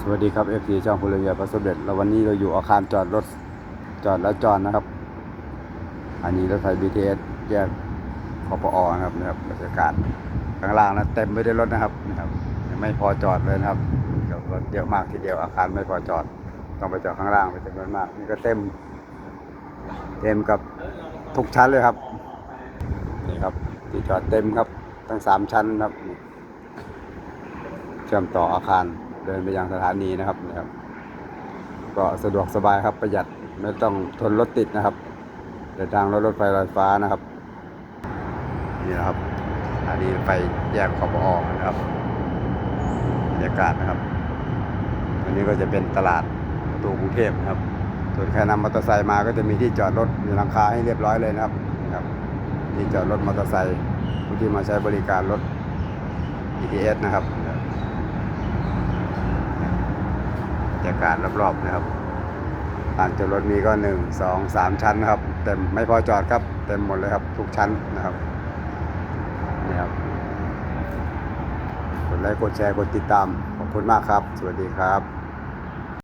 สวัสดีครับเอฟซีช่องพลเรือนประสบเด็จแล้ววันนี้เราอยู่อาคารจอดรถจอดแล้วจอดนะครับ อันนี้รถไฟ BTS แยกคอปอนะครับนะครับบรรยากาศข้างล่างนะเต็มไปด้วยรถนะครับนะครับไม่พอจอดเลยนะครับรถเยอะมากทีเดียวอาคารไม่พอจอด ต้องไปจอดข้างล่างไปจำนวนมากนี่ก็เต็ม เต็มกับทุกชั้นเลยครับนี่ครับที่จอดเต็มครับทั้งสามชั้นครับ เชื่อมต่ออาคาร เดินไปยังสถานีนะครับนะครับ ก็สะดวกสบายครับประหยัดไม่ต้องทนรถติดนะครับ เดินทางรถรถไฟลอยฟ้านะครับ นี่นะครับอันนี้ไปแยกขอบอนะครับบรรยากาศนะครับอันนี้ก็จะเป็นตลาดประตูกรุงเทพนะครับ ส่วนใครนำมอเตอร์ไซค์มาก็จะมีที่จอดรถมีหลังคาให้เรียบร้อยเลยนะครับนะครับที่จอดรถมอเตอร์ไซค์ผู้ที่มาใช้บริการรถ BTS นะครับบ รยากาศรอบๆนะครับลานจอดรถมีก็หนึ่งสองสามชั้นนะครับเต็มไม่พอจอดครับ เต็มหมดเลยครับ ทุกชั้นนะครับนี่ครับกดไลค์กดแชร์กดติดตามขอบคุณมากครับ สวัสดีครับ